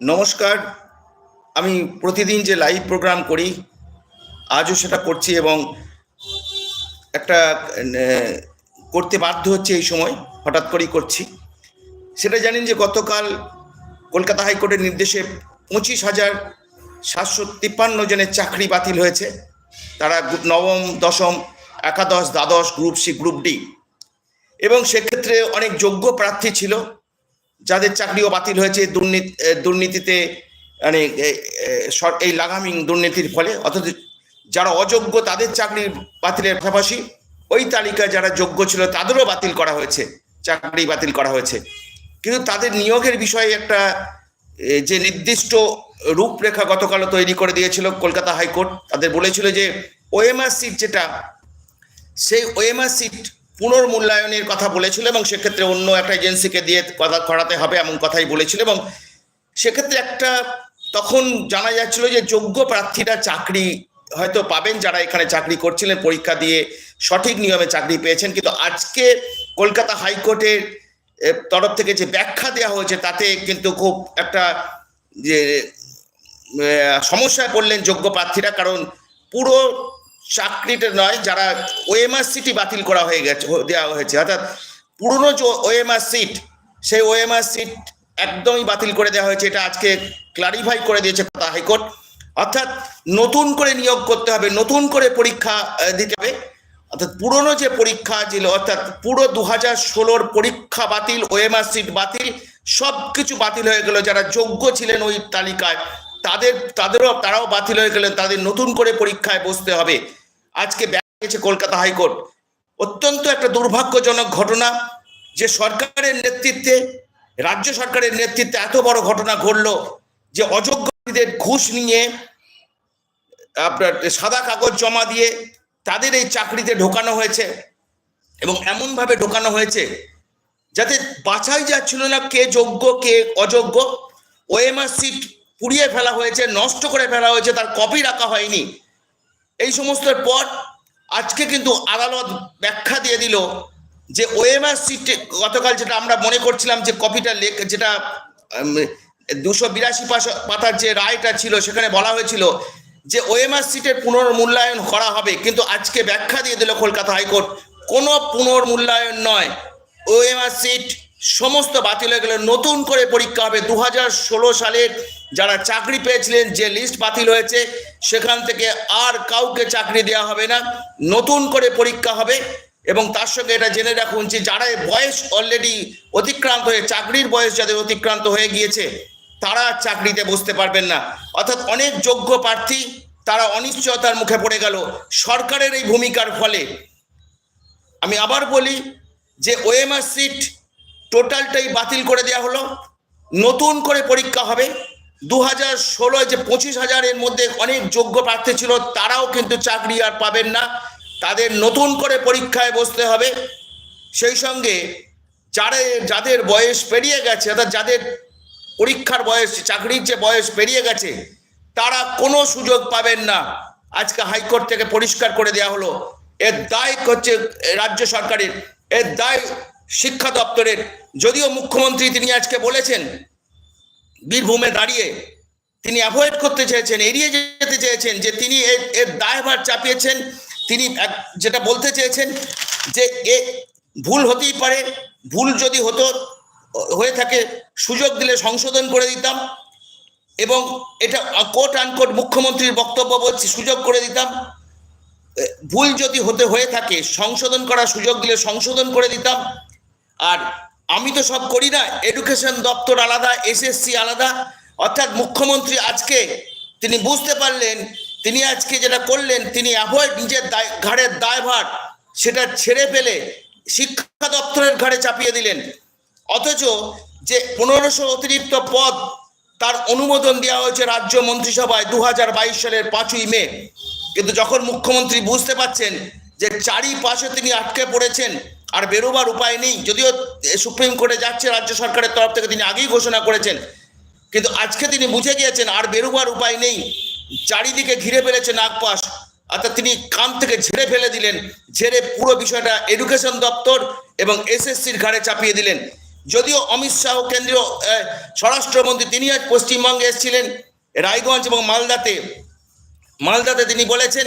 নমস্কার। আমি প্রতিদিন যে লাইভ প্রোগ্রাম করি, আজও সেটা করছি এবং একটা করতে বাধ্য হচ্ছে এই সময়, হঠাৎ করেই করছি। সেটা জানেন যে গতকাল কলকাতা হাইকোর্টের নির্দেশে পঁচিশ হাজার সাতশো তিপ্পান্ন জনের চাকরি বাতিল হয়েছে। তারা নবম, দশম, একাদশ, দ্বাদশ গ্রুপ সি গ্রুপ ডি এবং সেক্ষেত্রে অনেক যোগ্য প্রার্থী ছিল। যাদের চাকরিও বাতিল হয়েছে, দুর্নীতি দুর্নীতিতে মানে এই লাগামিং দুর্নীতির ফলে অথচ যারা অযোগ্য তাদের চাকরি বাতিলের পাশাপাশি, ওই তালিকায় যারা যোগ্য ছিল তাদেরও বাতিল করা হয়েছে, চাকরি বাতিল করা হয়েছে। কিন্তু তাদের নিয়োগের বিষয়ে একটা যে নির্দিষ্ট রূপরেখা গতকালও তৈরি করে দিয়েছিল কলকাতা হাইকোর্ট, তাদের বলেছিল যে, ওএমআর সিট যেটা, সেই ওএমআর সিট পুনর্মূল্যায়নের কথা বলেছিল এবং সেক্ষেত্রে অন্য একটা এজেন্সিকে দিয়ে কথা করাতে হবে এমন কথাই বলেছিল এবং সেক্ষেত্রে একটা তখন জানা যাচ্ছিল যে যোগ্য প্রার্থীরা চাকরি হয়তো পাবেন যারা এখানে চাকরি করছিলেন, পরীক্ষা দিয়ে সঠিক নিয়মে চাকরি পেয়েছেন। কিন্তু আজকে কলকাতা হাইকোর্টের তরফ থেকে যে ব্যাখ্যা দেওয়া হয়েছে তাতে কিন্তু খুব একটা যে সমস্যায় পড়লেন যোগ্য প্রার্থীরা। কারণ পুরো চাকরিটা নয়, যারা ওএমআর সিটি বাতিল করা হয়ে গেছে দেওয়া হয়েছে। অর্থাৎ পুরনো যে ওএমআর সিট সেই ওএমআর সিট একদমই বাতিল করে দেওয়া হয়েছে। এটা আজকে ক্লারিফাই করে দিয়েছে হাইকোর্ট। অর্থাৎ নতুন করে নিয়োগ করতে হবে, নতুন করে পরীক্ষা দিতে হবে। অর্থাৎ পুরনো যে পরীক্ষা ছিল, অর্থাৎ পুরো দু হাজার ষোলোর পরীক্ষা বাতিল ওএমআর সিট বাতিল সব কিছু বাতিল হয়ে গেল। যারা যোগ্য ছিলেন ওই তালিকায়, তাদের, তাদেরও, তারাও বাতিল হয়ে গেলেন। তাদের নতুন করে পরীক্ষায় বসতে হবে। আজকে গেছে কলকাতা হাইকোর্ট। অত্যন্ত একটা দুর্ভাগ্যজনক ঘটনা যে সরকারের নেতৃত্বে, রাজ্য সরকারের নেতৃত্বে এত বড় ঘটনা ঘটলো যে অযোগ্যদের ঘুষ নিয়ে, আপনার সাদা কাগজ জমা দিয়ে তাদের এই চাকরিতে ঢোকানো হয়েছে এবং এমনভাবে ঢোকানো হয়েছে যাতে বাছাই যাচ্ছিল না কে যোগ্য, কে অযোগ্য। ওএমআর সিট পুড়িয়ে ফেলা হয়েছে, নষ্ট করে ফেলা হয়েছে, তার কপি রাখা হয়নি। এই সমস্তের পর আজকে কিন্তু আদালত ব্যাখ্যা দিয়ে দিল যে ওএমআর সিট গতকাল যেটা আমরা মনে করছিলাম যে কপিটা লেখ, যেটা দুশো বিরাশি পাতার যে রায়টা ছিল সেখানে বলা হয়েছিল যে ওএমআর সিটের পুনর্মূল্যায়ন করা হবে। কিন্তু আজকে ব্যাখ্যা দিয়ে দিল কলকাতা হাইকোর্ট, কোনো পুনর্মূল্যায়ন নয়। ওএমআর সিট সমস্ত বাতিল হয়ে গেলে। নতুন করে পরীক্ষা হবে। দু হাজার ষোলো সালের যারা চাকরি পেয়েছিলেন, যে লিস্ট বাতিল হয়েছে, সেখান থেকে আর কাউকে চাকরি দেওয়া হবে না। নতুন করে পরীক্ষা হবে এবং তার সঙ্গে এটা জেনে রাখুন যে যারা বয়স অলরেডি অতিক্রান্ত হয়ে, চাকরির বয়স যাদের অতিক্রান্ত হয়ে গিয়েছে, তারা চাকরিতে বসতে পারবেন না। অর্থাৎ অনেক যোগ্য প্রার্থী, তারা অনিশ্চয়তার মুখে পড়ে গেল। সরকারের এই ভূমিকার ফলে। আমি আবার বলি যে ওএমআর সিট টোটালটাই বাতিল করে দেওয়া হলো। নতুন করে পরীক্ষা হবে। দু হাজার ষোলোয় যে পঁচিশ হাজারের মধ্যে অনেক যোগ্য প্রার্থী ছিল, তারাও কিন্তু চাকরি আর পাবেন না। তাদের নতুন করে পরীক্ষায় বসতে হবে। সেই সঙ্গে যারা, যাদের বয়স পেরিয়ে গেছে, অর্থাৎ যাদের পরীক্ষার বয়স, চাকরির যে বয়স পেরিয়ে গেছে, তারা কোনো সুযোগ পাবেন না। আজকে হাইকোর্ট থেকে পরিষ্কার করে দেওয়া হলো। এর দায় হচ্ছে রাজ্য সরকারের। এর দায় শিক্ষা দপ্তরের, যদিও মুখ্যমন্ত্রী তিনি আজকে বলেছেন, বীরভূমে দাঁড়িয়ে তিনি অ্যাভয়েড করতে চেয়েছেন, এড়িয়ে যেতে চেয়েছেন, যে তিনি এর দায়ভার চাপিয়েছেন, তিনি যেটা বলতে চেয়েছেন যে এ ভুল হতেই পারে, ভুল যদি হতো, হয়ে থাকে, সুযোগ দিলে সংশোধন করে দিতাম এবং এটা কোট আনকোট মুখ্যমন্ত্রীর বক্তব্য বলছি, সুযোগ করে দিতাম। ভুল যদি হতে, হয়ে থাকে, সংশোধন করার সুযোগ দিলে সংশোধন করে দিতাম। আর আমি তো সব করি না এডুকেশন দপ্তর আলাদা এসএসসি আলাদা। অর্থাৎ মুখ্যমন্ত্রী আজকে তিনি বুঝতে পারলেন, তিনি আজকে যেটা করলেন, তিনি অ্যাভয়েড নিজের দায়, ঘাড়ের দায়ভার সেটা ছেড়ে ফেলে শিক্ষা দপ্তরের ঘাড়ে চাপিয়ে দিলেন। অথচ যে পনেরোশো অতিরিক্ত পদ তার অনুমোদন দেওয়া হয়েছে রাজ্য মন্ত্রিসভায় দু হাজার বাইশ সালের পাঁচই মে। কিন্তু যখন মুখ্যমন্ত্রী বুঝতে পাচ্ছেন যে চারিপাশে তিনি আটকে পড়েছেন আর বেরোবার উপায় নেই। যদিও সুপ্রিম কোর্টে যাচ্ছে, রাজ্য সরকারের তরফ থেকে তিনি আগেই ঘোষণা করেছেন। কিন্তু আজকে তিনি বুঝে গিয়েছেন, আর বেরোবার উপায় নেই। চারিদিকে ঘিরে ফেলেছে নাগপাশ। অর্থাৎ তিনি কান থেকে ঝেড়ে ফেলে দিলেন, ঝেড়ে পুরো বিষয়টা এডুকেশন দপ্তর এবং এসএসসির ঘাড়ে চাপিয়ে দিলেন। যদিও অমিত শাহ কেন্দ্রীয় স্বরাষ্ট্রমন্ত্রী, তিনি আজ পশ্চিমবঙ্গে এসেছিলেন, রায়গঞ্জ এবং মালদাতে। মালদাতে তিনি বলেছেন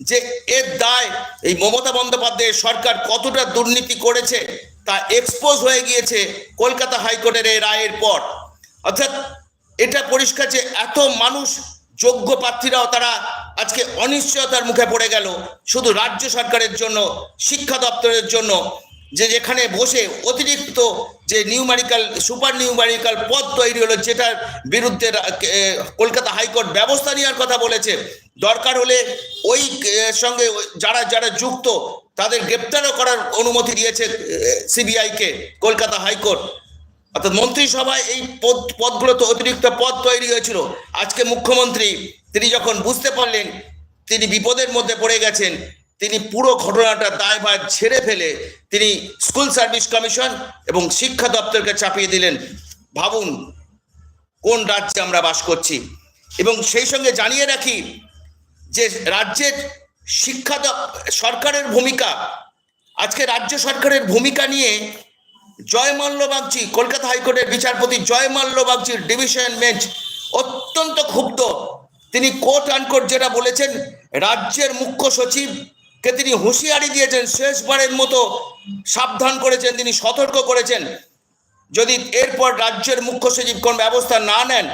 যে এর দায় এই মমতা বন্দ্যোপাধ্যায়ের সরকার কতটা দুর্নীতি করেছে তা এক্সপোজ হয়ে গিয়েছে কলকাতা হাইকোর্টের এই রায়ের পর। অর্থাৎ এটা পরিষ্কার যে এত মানুষ যোগ্য প্রার্থীরাও তারা আজকে অনিশ্চয়তার মুখে পড়ে গেল। শুধু রাজ্য সরকারের জন্য, শিক্ষা দপ্তরের জন্য, যে যেখানে বসে অতিরিক্ত যে নিউমারিক্যাল সুপার নিউমারিক্যাল পদ তৈরি হলো, যেটার বিরুদ্ধে কলকাতা হাইকোর্ট ব্যবস্থা নেওয়ার কথা বলেছে দরকার হলে ওই সঙ্গে যারা যারা যুক্ত তাদের গ্রেপ্তারও করার অনুমতি দিয়েছে সিবিআইকে, কলকাতা হাইকোর্ট। অর্থাৎ মন্ত্রিসভায় এই পদ পদগুলোতে অতিরিক্ত পদ তৈরি হয়েছিল। আজকে মুখ্যমন্ত্রী, তিনি যখন বুঝতে পারলেন, তিনি বিপদের মধ্যে পড়ে গেছেন, তিনি পুরো ঘটনাটা দায়ভার ছেড়ে ফেলে তিনি স্কুল সার্ভিস কমিশন এবং শিক্ষা দপ্তরকে চাপিয়ে দিলেন। ভাবুন, কোন রাজ্যে আমরা বাস করছি? এবং সেই সঙ্গে জানিয়ে রাখি যে রাজ্যের শিক্ষা সরকারের ভূমিকা, আজকে রাজ্য সরকারের ভূমিকা নিয়ে জয় মাল্য বাগচি কলকাতা হাইকোর্টের বিচারপতি জয় মাল্য বাগচির ডিভিশন বেঞ্চ অত্যন্ত ক্ষুব্ধ। তিনি কোর্ট আনকোর্ট যেটা বলেছেন, রাজ্যের মুখ্য সচিবকে তিনি হুঁশিয়ারি দিয়েছেন, শেষবারের মতো সাবধান করেছেন, তিনি সতর্ক করেছেন। যদি এরপর রাজ্যের মুখ্য সচিব কোন ব্যবস্থা না নেন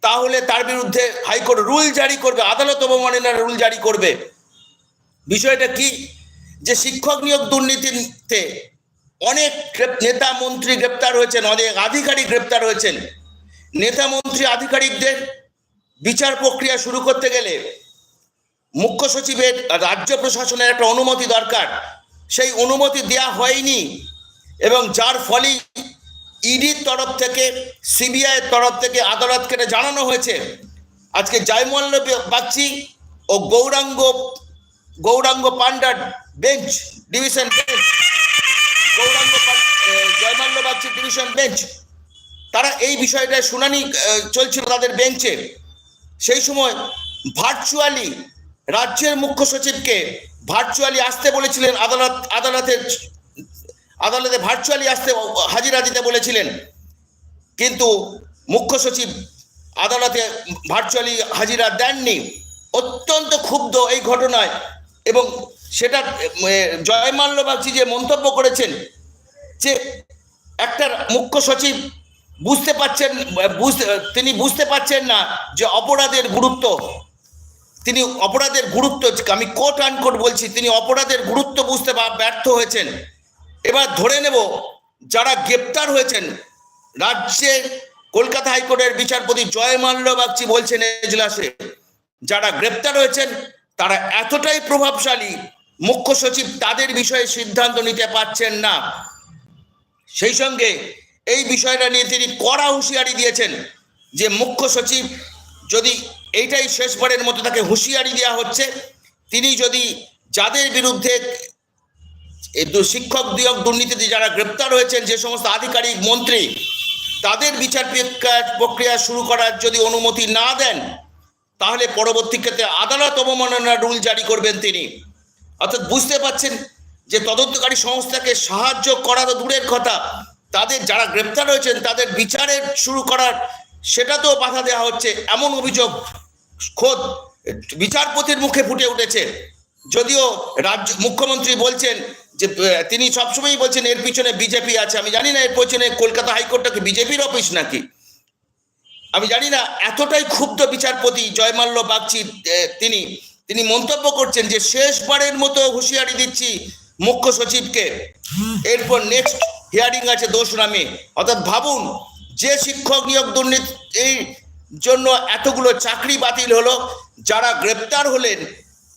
তাহলে তার বিরুদ্ধে হাইকোর্ট রুল জারি করবে, আদালত অবমাননার রুল জারি করবে। বিষয়টা কি? যে শিক্ষক নিয়োগ দুর্নীতিতে অনেক নেতা মন্ত্রী গ্রেপ্তার হয়েছেন, অনেক আধিকারিক গ্রেপ্তার হয়েছেন। নেতা মন্ত্রী আধিকারিকদের বিচার প্রক্রিয়া শুরু করতে গেলে মুখ্য সচিবের রাজ্য প্রশাসনের একটা অনুমতি দরকার। সেই অনুমতি দেয়া হয়নি এবং যার ফলে ইডির তরফ থেকে সিবিআইয়ের তরফ থেকে আদালতকে জানানো হয়েছে। আজকে জয়মল্ল বাগচি ও Gauranga Gauranga পান্ডার bench, division bench, Gauranga Joymalya Bagchi division bench, তারা এই বিষয়টায় শুনানি চলছিল তাদের বেঞ্চে। সেই সময় ভার্চুয়ালি রাজ্যের মুখ্য সচিবকে ভার্চুয়ালি আসতে বলেছিলেন আদালত, আদালতের আদালতে ভার্চুয়ালি আসতে হাজিরা দিতে বলেছিলেন। কিন্তু মুখ্য সচিব আদালতে ভার্চুয়ালি হাজিরা দেননি। অত্যন্ত ক্ষুব্ধ এই ঘটনায় এবং সেটা জয়মাল্য বাগচি যে মন্তব্য করেছেন, যে একটা মুখ্য সচিব বুঝতে পারছেন তিনি বুঝতে পারছেন না যে অপরাধের গুরুত্ব, তিনি অপরাধের গুরুত্ব, আমি কোট আনকোট বলছি, তিনি অপরাধের গুরুত্ব বুঝতে ব্যর্থ হয়েছেন। এবার ধরে নেব যারা গ্রেপ্তার হয়েছেন। রাজ্যে কলকাতা হাইকোর্টের বিচারপতি জয় মাল্য বাগচি বলছেন এজলাসে যারা গ্রেপ্তার হয়েছেন, তারা এতটাই প্রভাবশালী, মুখ্য সচিব তাদের বিষয়ে সিদ্ধান্ত নিতে পারছেন না। সেই সঙ্গে এই বিষয়টা নিয়ে তিনি কড়া হুঁশিয়ারি দিয়েছেন যে মুখ্য সচিব যদি এইটাই শেষবারের মতো তাকে হুঁশিয়ারি দেওয়া হচ্ছে, তিনি যদি যাদের বিরুদ্ধে এই শিক্ষক নিয়োগ দুর্নীতিতে যারা গ্রেপ্তার হয়েছেন, যে সমস্ত আধিকারিক, মন্ত্রী, তাদের বিচার প্রক্রিয়া- শুরু করার যদি অনুমতি না দেন, তাহলে পরবর্তী ক্ষেত্রে আদালত অবমাননার রুল জারি করবেন তিনি। অর্থাৎ বুঝতে পাচ্ছেন যে তদন্তকারী সংস্থাকে সাহায্য করা তো দূরের কথা, তাদের যারা গ্রেপ্তার হয়েছেন, তাদের বিচারের শুরু করার সেটাতেও বাধা দেওয়া হচ্ছে। এমন অভিযোগ, খোদ বিচারপতির মুখে ফুটে উঠেছে। যদিও রাজ্য, মুখ্যমন্ত্রী বলছেন যে তিনি সবসময়ই বলছেন, এর পিছনে বিজেপি আছে। আমি জানি না, এর পিছনে কলকাতা হাইকোর্টটা কি বিজেপির অফিস নাকি? আমি জানি না, এতটাই ক্ষুব্ধ বিচারপতি জয়মাল্য বাগচি তিনি তিনি মন্তব্য করছেন যে, শেষবারের মতো হুঁশিয়ারি দিচ্ছি মুখ্য সচিবকে। এরপর নেক্সট হিয়ারিং আছে দোষ নামে। অর্থাৎ ভাবুন, যে শিক্ষক নিয়োগ দুর্নীতির জন্য এতগুলো চাকরি বাতিল হলো, যারা গ্রেপ্তার হলেন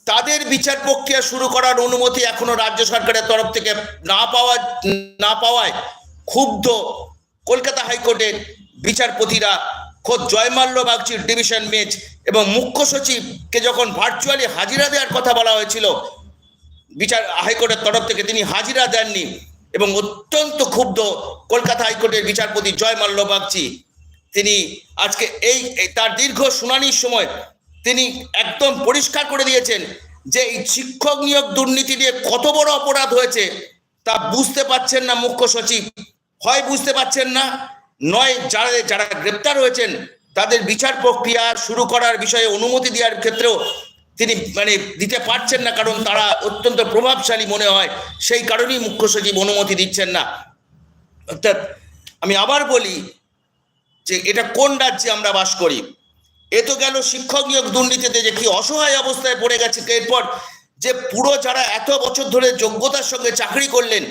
তাদের বিচার প্রক্রিয়া শুরু করার অনুমতি এখনও রাজ্য সরকারের তরফ থেকে না পাওয়া, না পাওয়ায় ক্ষুব্ধ কলকাতা হাইকোর্টের বিচারপতিরা খোদ জয়মাল্য বাগচির ডিভিশন বেঞ্চ এবং মুখ্য সচিবকে যখন ভার্চুয়ালি হাজিরা দেওয়ার কথা বলা হয়েছিল, বিচার, হাইকোর্টের তরফ থেকে তিনি হাজিরা দেননি এবং অত্যন্ত ক্ষুব্ধ কলকাতা হাইকোর্টের বিচারপতি জয়মাল্য বাগচি, তিনি আজকে এই তার দীর্ঘ শুনানির সময় তিনি একদম পরিষ্কার করে দিয়েছেন যে এই শিক্ষক নিয়োগ দুর্নীতি নিয়ে কত বড় অপরাধ হয়েছে তা বুঝতে পারছেন না মুখ্য সচিব। হয় বুঝতে পারছেন না, নয় যারা যারা গ্রেপ্তার হয়েছেন, তাদের বিচার প্রক্রিয়া শুরু করার বিষয়ে অনুমতি দেওয়ার ক্ষেত্রেও তিনি মানে দিতে পারছেন না, কারণ তারা অত্যন্ত প্রভাবশালী মনে হয়। সেই কারণেই মুখ্য সচিব অনুমতি দিচ্ছেন না। অর্থাৎ আমি আবার বলি যে এটা কোন রাজ্যে আমরা বাস করি? এ তো গেল শিক্ষক নিয়োগ দুর্নীতিতে যে কি অসহায় অবস্থায় পড়ে গেছে। এরপর যে পুরো যারা এত বছর ধরে যোগ্যতার সঙ্গে চাকরি করলেন,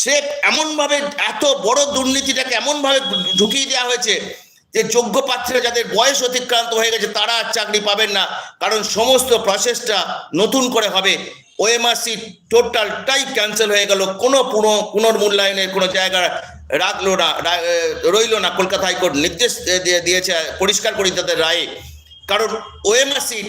সে এমনভাবে এত বড় দুর্নীতিটাকে এমনভাবে ঢুকিয়ে দেওয়া হয়েছে যে যোগ্য পাত্রে যাদের বয়স অতিক্রান্ত হয়ে গেছে, তারা আর চাকরি পাবেন না। কারণ সমস্ত প্রসেসটা নতুন করে হবে। ওএমআরসি টোটালটাই ক্যান্সেল হয়ে গেল। কোনো পুনঃ পুনর্মূল্যায়নের কোনো জায়গা রাখল না রইল না। কলকাতা হাইকোর্ট নির্দেশ দিয়ে- দিয়েছে, পরিষ্কার করে তাদের রায়ে। কারণ ওএমআর সিট,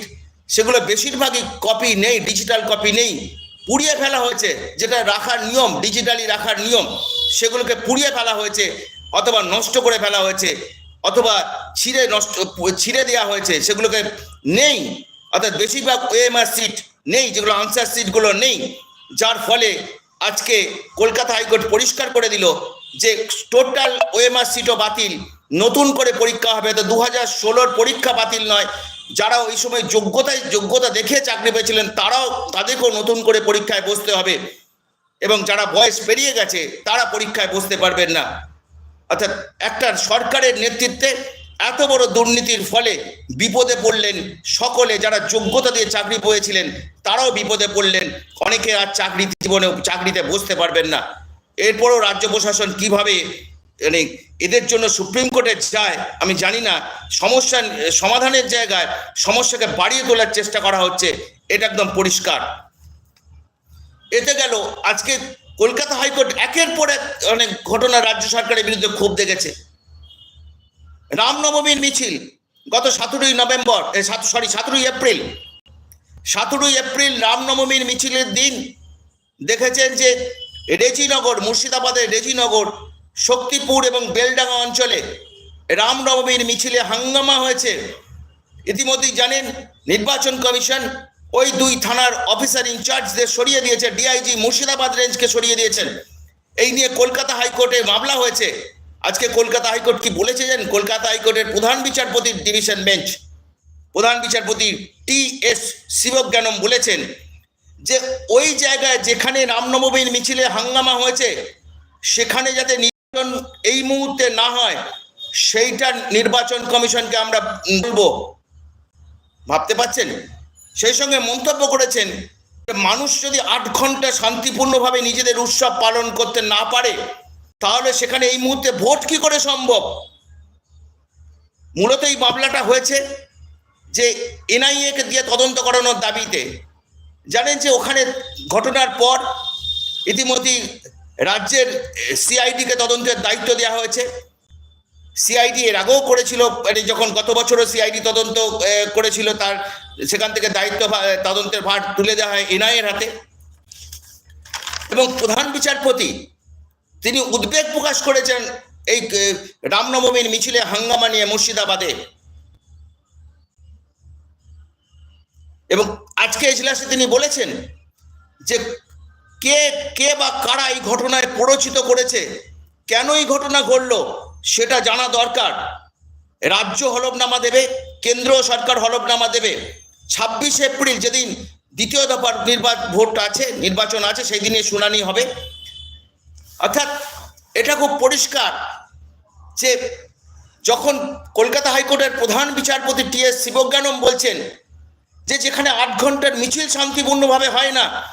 সেগুলো বেশিরভাগই কপি নেই, ডিজিটাল কপি নেই। পুড়িয়ে ফেলা হয়েছে, যেটা রাখার নিয়ম, ডিজিটালি রাখার নিয়ম, সেগুলোকে পুড়িয়ে ফেলা হয়েছে, অথবা নষ্ট করে ফেলা হয়েছে, অথবা ছিঁড়ে নষ্ট, ছিঁড়ে দেওয়া হয়েছে, সেগুলোকে নেই। অর্থাৎ বেশিরভাগ ওএমআর সিট নেই, যেগুলো আনসার সিটগুলো নেই। যার ফলে আজকে কলকাতা হাইকোর্ট পরিষ্কার করে দিল যে টোটাল ওএমআর সিটও বাতিল, নতুন করে পরীক্ষা হবে। তো দু হাজার ষোলোর পরীক্ষা বাতিল নয়। যারা ওই সময় যোগ্যতায়, যোগ্যতা দেখে চাকরি পেয়েছিলেন, তারাও তাদেরকেও নতুন করে পরীক্ষায় বসতে হবে। এবং যারা বয়স পেরিয়ে গেছে, তারা পরীক্ষায় বসতে পারবেন না। অর্থাৎ একটা সরকারের নেতৃত্বে এত বড় দুর্নীতির ফলে বিপদে পড়লেন সকলে, যারা যোগ্যতা দিয়ে চাকরি পেয়েছিলেন, তারাও বিপদে পড়লেন। অনেকে আর চাকরি জীবনে চাকরিতে বসতে পারবেন না। এরপরও রাজ্য প্রশাসন কীভাবে মানে এদের জন্য সুপ্রিম কোর্টে যায়, আমি জানি না। সমস্যা, সমাধানের জায়গায় সমস্যাকে বাড়িয়ে তোলার চেষ্টা করা হচ্ছে, এটা একদম পরিষ্কার। এতে গেল, আজকে কলকাতা হাইকোর্ট একের পর এক অনেক ঘটনা রাজ্য সরকারের বিরুদ্ধে ক্ষোভ দেখেছে। রামনবমীর মিছিল, গত সতেরোই নভেম্বর সরি সতেরোই এপ্রিল। সতেরোই এপ্রিল রামনবমীর মিছিলের দিন দেখেছেন যে রেজিনগর, মুর্শিদাবাদের রেজিনগর, শক্তিপুর এবং বেলডাঙ্গা অঞ্চলে রামনবমীর মিছিলে হাঙ্গামা হয়েছে। ইতিমধ্যেই জানেন, নির্বাচন কমিশন ওই দুই থানার অফিসার ইনচার্জদের সরিয়ে দিয়েছে, ডিআইজি মুর্শিদাবাদ রেঞ্জকে সরিয়ে দিয়েছেন। এই নিয়ে কলকাতা হাইকোর্টে মামলা হয়েছে। আজকে কলকাতা হাইকোর্ট কি বলেছে জানেন? কলকাতা হাইকোর্টের প্রধান বিচারপতির ডিভিশন বেঞ্চ। প্রধান বিচারপতি টি এস শিবজ্ঞানম বলেছেন যে ওই জায়গায় যেখানে রামনবমীর মিছিলে হাঙ্গামা হয়েছে, সেখানে যাতে নির্বাচন এই মুহূর্তে না হয়, সেইটা নির্বাচন কমিশনকে আমরা বলব। ভাবতে পাচ্ছেন সেই সঙ্গে মন্তব্য করেছেন মানুষ যদি আট ঘণ্টা শান্তিপূর্ণভাবে নিজেদের উৎসব পালন করতে না পারে, তাহলে সেখানে এই মুহূর্তে ভোট কি করে সম্ভব? মূলত এই মামলাটা হয়েছে যে এনআইএ কে দিয়ে তদন্ত করানোর দাবিতে। জানেন যে ওখানে ঘটনার পর ইতিমধ্যেই রাজ্যের সিআইডিকে তদন্তের দায়িত্ব দেওয়া হয়েছে। সিআইডি এর আগেও করেছিল মানে যখন গত বছরও সিআইডি তদন্ত করেছিল, তার সেখান থেকে দায়িত্ব তদন্তের ভার তুলে দেওয়া হয় এনআইএর হাতে। এবং প্রধান বিচারপতি, তিনি উদ্বেগ প্রকাশ করেছেন এই রামনবমীর মিছিলে হাঙ্গামা নিয়ে মুর্শিদাবাদে। এবং আজকে এজলাসে তিনি বলেছেন যে কে কে বা কারা এই ঘটনায় প্ররোচিত করেছে, কেন এই ঘটনা ঘটলো, সেটা জানা দরকার। রাজ্য হলফনামা দেবে কেন্দ্র সরকার হলফনামা দেবে। ছাব্বিশ এপ্রিল যেদিন দ্বিতীয় দফার নির্বাচন ভোট আছে, নির্বাচন আছে, সেই দিনে শুনানি হবে। অর্থাৎ এটা খুব পরিষ্কার যে যখন কলকাতা হাইকোর্টের প্রধান বিচারপতি টি এস শিবজ্ঞানম বলছেন যে যেখানে আট ঘণ্টার মিছিল শান্তিপূর্ণভাবে হয় না,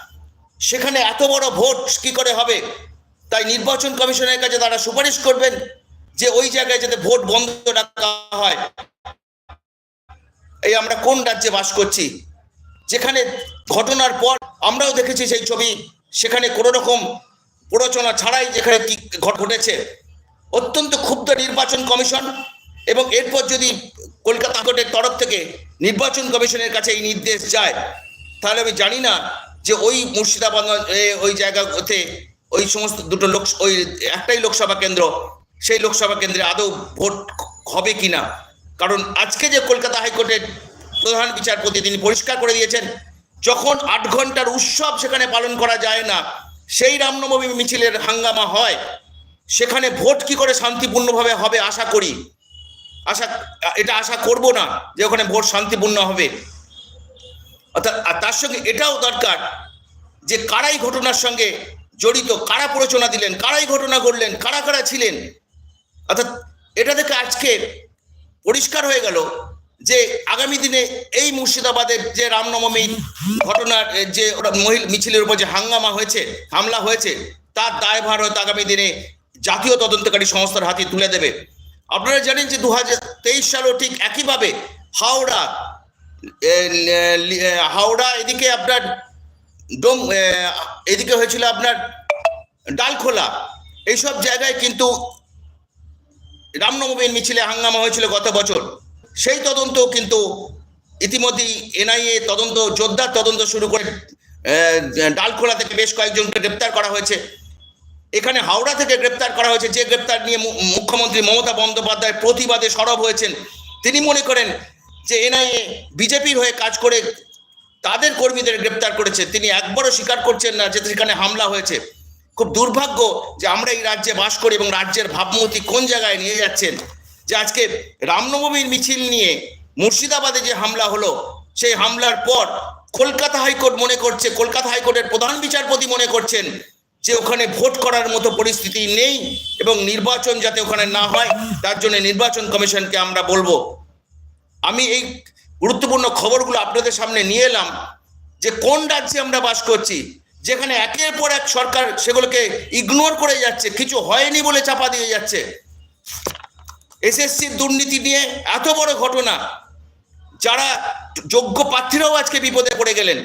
সেখানে এত বড় ভোট কি করে হবে? তাই নির্বাচন কমিশনের কাছে তারা সুপারিশ করবেন যে ওই জায়গায় যাতে ভোট বন্ধ রাখা হয়। এই আমরা কোন রাজ্যে বাস করছি? যেখানে ঘটনার পর আমরাও দেখেছি সেই ছবি, সেখানে কোনো রকম প্ররোচনা ছাড়াই যেখানে কি ঘট- ঘটেছে। অত্যন্ত ক্ষুব্ধ নির্বাচন কমিশন এবং এরপর যদি কলকাতা হাইকোর্টের তরফ থেকে নির্বাচন কমিশনের কাছে এই নির্দেশ যায়, তাহলে আমি জানি না যে ওই মুর্শিদাবাদ ওই জায়গাতে ওই সমস্ত দুটো লোক, ওই একটাই লোকসভা কেন্দ্র, সেই লোকসভা কেন্দ্রে আদৌ ভোট হবে কিনা কারণ আজকে যে কলকাতা হাইকোর্টের প্রধান বিচারপতি তিনি পরিষ্কার করে দিয়েছেন, যখন আট ঘণ্টার উৎসব সেখানে পালন করা যায় না, সেই রামনবমী মিছিলের হাঙ্গামা হয়, সেখানে ভোট কি করে শান্তিপূর্ণভাবে হবে আশা করি আশা, এটা আশা করব না যে ওখানে ভোট শান্তিপূর্ণ হবে। অর্থাৎ, আর তার সঙ্গে এটাও দরকার যে কারাই ঘটনার সঙ্গে জড়িত, কারা প্ররোচনা দিলেন, কারাই ঘটনা ঘটলেন, কারা কারা ছিলেন। অর্থাৎ, এটা থেকে আজকে পরিষ্কার হয়ে গেল যে আগামী দিনে এই মুর্শিদাবাদের যে রামনবমী ঘটনার যে মিছিলের উপর যে হাঙ্গামা হয়েছে, হামলা হয়েছে, তার দায়ভার হয়তো আগামী দিনে জাতীয় তদন্তকারী সংস্থার হাতে তুলে দেবে। আপনারা জানেন যে দু হাজার তেইশ সালও ঠিক একইভাবে হাওড়া হাওড়া এদিকে আপনার ডোম এদিকে হয়েছিল আপনার ডালখোলা। এইসব জায়গায় কিন্তু রামনবমীর মিছিলে হাঙ্গামা হয়েছিল গত বছর। সেই তদন্ত কিন্তু ইতিমধ্যেই এনআইএ তদন্ত, জোরদার তদন্ত শুরু করে ডালখোলা থেকে বেশ কয়েকজনকে গ্রেপ্তার করা হয়েছে। এখানে হাওড়া থেকে গ্রেপ্তার করা হয়েছে। যে গ্রেপ্তার নিয়ে মুখ্যমন্ত্রী মমতা বন্দ্যোপাধ্যায় প্রতিবাদে সরব হয়েছেন, তিনি মনে করেন যে এনআইএ বিজেপির হয়ে কাজ করে তাদের কর্মীদের গ্রেপ্তার করেছে। তিনি একবারও স্বীকার করছেন না যে সেখানে হামলা হয়েছে। খুব দুর্ভাগ্য যে আমরা এই রাজ্যে বাস করি এবং রাজ্যের ভাবমূর্তি কোন জায়গায় নিয়ে যাচ্ছেন যে আজকে রামনবমীর মিছিল নিয়ে মুর্শিদাবাদে যে হামলা হলো, সেই হামলার পর কলকাতা হাইকোর্ট মনে করছে, কলকাতা হাইকোর্টের প্রধান বিচারপতি মনে করছেন যে ওখানে ভোট করার মতো পরিস্থিতি নেই এবং নির্বাচন যাতে ওখানে না হয়, তার জন্য নির্বাচন কমিশনকে আমরা বলব। আমি এই গুরুত্বপূর্ণ খবরগুলো আপনাদের সামনে নিয়ে এলাম যে কোন রাজ্যে আমরা বাস করছি, যেখানে একের পর এক সরকার সেগুলোকে ইগনোর করে যাচ্ছে, কিছু হয়নি বলে চাপা দিয়ে যাচ্ছে। এসএসসির দুর্নীতি নিয়ে এত বড় ঘটনা, যারা যোগ্য প্রার্থীরাও আজকে বিপদে পড়ে গেলেন।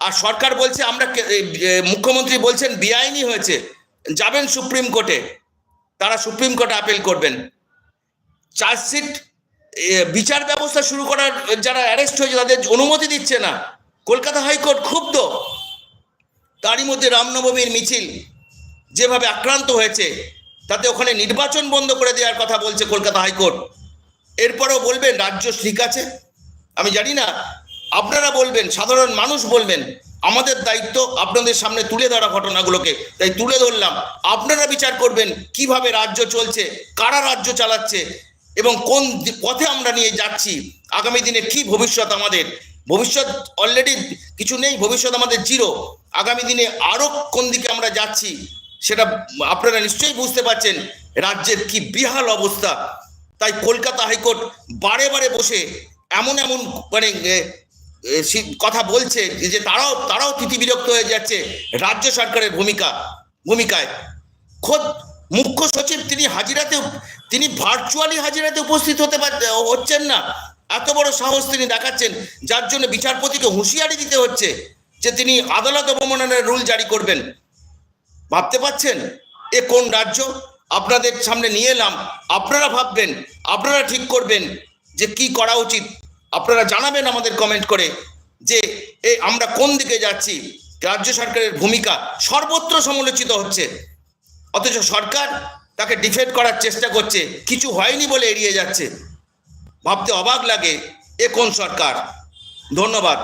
আর সরকার বলছে, আমরা মুখ্যমন্ত্রী বলছেন বেআইনি হয়েছে। যাবেন সুপ্রিম কোর্টে। তারা সুপ্রিম কোর্টে আপিল করবেন। চার্জশিট বিচার ব্যবস্থা শুরু করার যারা অ্যারেস্ট হয়েছে, তাদের অনুমতি দিচ্ছে না। কলকাতা হাইকোর্ট ক্ষুব্ধ। তারই মধ্যে রামনবমীর মিছিল, যেভাবে আক্রান্ত হয়েছে, তাতে ওখানে নির্বাচন বন্ধ করে দেওয়ার কথা বলছে কলকাতা হাইকোর্ট। এরপরেও বলবেন, রাজ্য ঠিক আছে। আমি জানি না আপনারা বলবেন, সাধারণ মানুষ বলবেন, আমাদের দায়িত্ব আপনাদের সামনে তুলে ধরা ঘটনাগুলোকে। তাই তুলে ধরলাম। আপনারা বিচার করবেন কীভাবে রাজ্য চলছে, কারা রাজ্য চালাচ্ছে, এবং কোন পথে আমরা নিয়ে যাচ্ছি, আগামী দিনে কি ভবিষ্যৎ আমাদের। ভবিষ্যৎ অলরেডি কিছু নেই, ভবিষ্যৎ আমাদের জিরো আগামী দিনে আরও কোন দিকে আমরা যাচ্ছি, সেটা আপনারা নিশ্চয়ই বুঝতে পারছেন, রাজ্যের কি বিহাল অবস্থা। তাই কলকাতা হাইকোর্ট বারে বারে বসে এমন এমন মানে কথা বলছে যে তারাও তারাও তিতিবিরক্ত হয়ে যাচ্ছে। রাজ্য সরকারের ভূমিকা, ভূমিকায়। খোদ মুখ্য সচিব তিনি হাজিরাতে, তিনি ভার্চুয়ালি হাজিরাতে উপস্থিত হতে হচ্ছেন না। এত বড় সাহস তিনি দেখাচ্ছেন, যার জন্য বিচারপতিকে হুঁশিয়ারি দিতে হচ্ছে যে তিনি আদালত অবমাননার রুল জারি করবেন। ভাবতে পাচ্ছেন এ কোন রাজ্য? আপনাদের সামনে নিয়ে এলাম। আপনারা ভাববেন, আপনারা ঠিক করবেন যে কি করা উচিত। আপনারা জানাবেন আমাদের কমেন্ট করে যে, এ, আমরা কোন দিকে যাচ্ছি? রাজ্য সরকারের ভূমিকা সর্বত্র সমালোচিত হচ্ছে। অথচ সরকার তাকে ডিফেন্ড করার চেষ্টা করছে। কিছু হয়নি বলে এড়িয়ে যাচ্ছে। ভাবতে অবাক লাগে এ কোন সরকার। ধন্যবাদ।